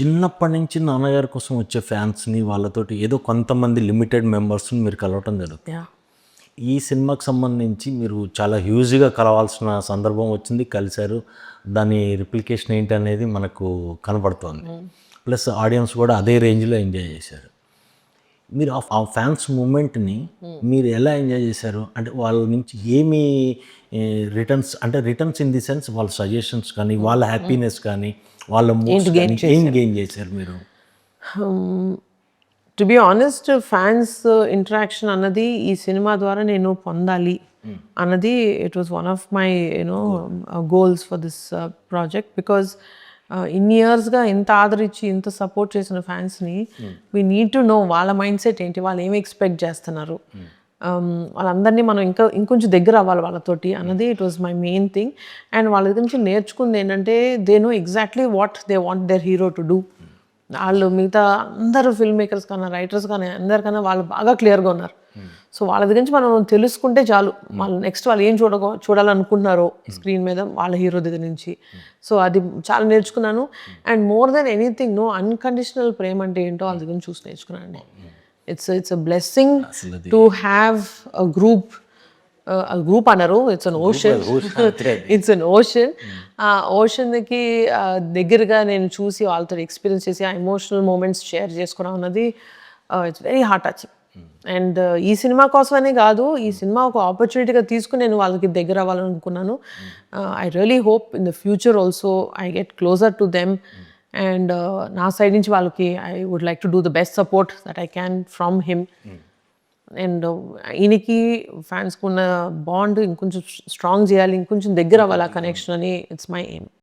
చిన్నప్పటి నుంచి నాన్నగారి కోసం వచ్చే ఫ్యాన్స్ని వాళ్ళతోటి ఏదో కొంతమంది లిమిటెడ్ మెంబర్స్ని మీరు కలవటం జరుగుతుంది. ఈ సినిమాకి సంబంధించి మీరు చాలా హ్యూజ్గా కలవాల్సిన సందర్భం వచ్చింది కలిశారు. దాని రిప్లికేషన్ ఏంటి అనేది మనకు కనపడుతోంది ప్లస్ ఆడియన్స్ కూడా అదే రేంజ్లో ఎంజాయ్ చేశారు. మీరు ఆ- ఫ్యాన్స్ మూమెంట్ని మీరు ఎలా ఎంజాయ్ చేశారు? అంటే వాళ్ళ నుంచి ఏమి రిటర్న్స్ అంటే రిటర్న్స్ ఇన్ ది సెన్స్ వాళ్ళ సజెషన్స్ కానీ వాళ్ళ హ్యాపీనెస్ కానీ వాళ్ళ ఏం గెయిన్ చేశారు మీరు? To be honest fans interaction అన్నది ఈ సినిమా ద్వారా నేను పొందాలి అన్నది it was one of my you know goals for this project because ఇన్ని ఇయర్స్గా ఇంత ఆదరించి ఇంత సపోర్ట్ చేసిన ఫ్యాన్స్ని వీ నీడ్ టు నో వాళ్ళ మైండ్ సెట్ ఏంటి వాళ్ళు ఏమి ఎక్స్పెక్ట్ చేస్తున్నారు. Um, వాళ్ళందరినీ మనం ఇంకా ఇంకొంచెం దగ్గర అవ్వాలి వాళ్ళతోటి అన్నది it was my main thing and వాళ్ళ గురించి నుంచి నేర్చుకుంది ఏంటంటే they know exactly what they want their hero to do వాళ్ళు మిగతా అందరూ ఫిల్మ్ మేకర్స్ కన్నా రైటర్స్ కానీ అందరికన్నా వాళ్ళు బాగా క్లియర్గా ఉన్నారు. సో వాళ్ళ దగ్గర నుంచి మనం తెలుసుకుంటే చాలు. వాళ్ళు నెక్స్ట్ వాళ్ళు ఏం చూడ చూడాలనుకుంటున్నారో స్క్రీన్ మీద వాళ్ళ హీరో దగ్గర నుంచి. సో అది చాలా నేర్చుకున్నాను. And more than anything no unconditional ప్రేమ అంటే ఏంటో వాళ్ళ దగ్గర నుంచి చూసి నేర్చుకున్నాను it's it's a blessing to have a group group అనరు it's an ocean it's an ocean ఆ ఓషన్కి దగ్గరగా నేను చూసి వాళ్ళతో ఎక్స్పీరియన్స్ చేసి ఆ ఎమోషనల్ మూమెంట్స్ షేర్ చేసుకోవడం అన్నది it's very heart touching and ఈ సినిమా కోసమనే కాదు ఈ సినిమా ఒక ఆపర్చునిటీగా తీసుకుని నేను వాళ్ళకి దగ్గర అవ్వాలనుకున్నాను. I really hope in the future also I get closer to them and నా సైడ్ నుంచి వాళ్ళకి I would like to do the best support that I can from him and ఈయనకి ఫ్యాన్స్కి ఉన్న బాండ్ ఇంకొంచెం స్ట్రాంగ్ చేయాలి ఇంకొంచెం దగ్గర అవ్వాలి ఆ కనెక్షన్ అని ఇట్స్ మై ఎయిమ్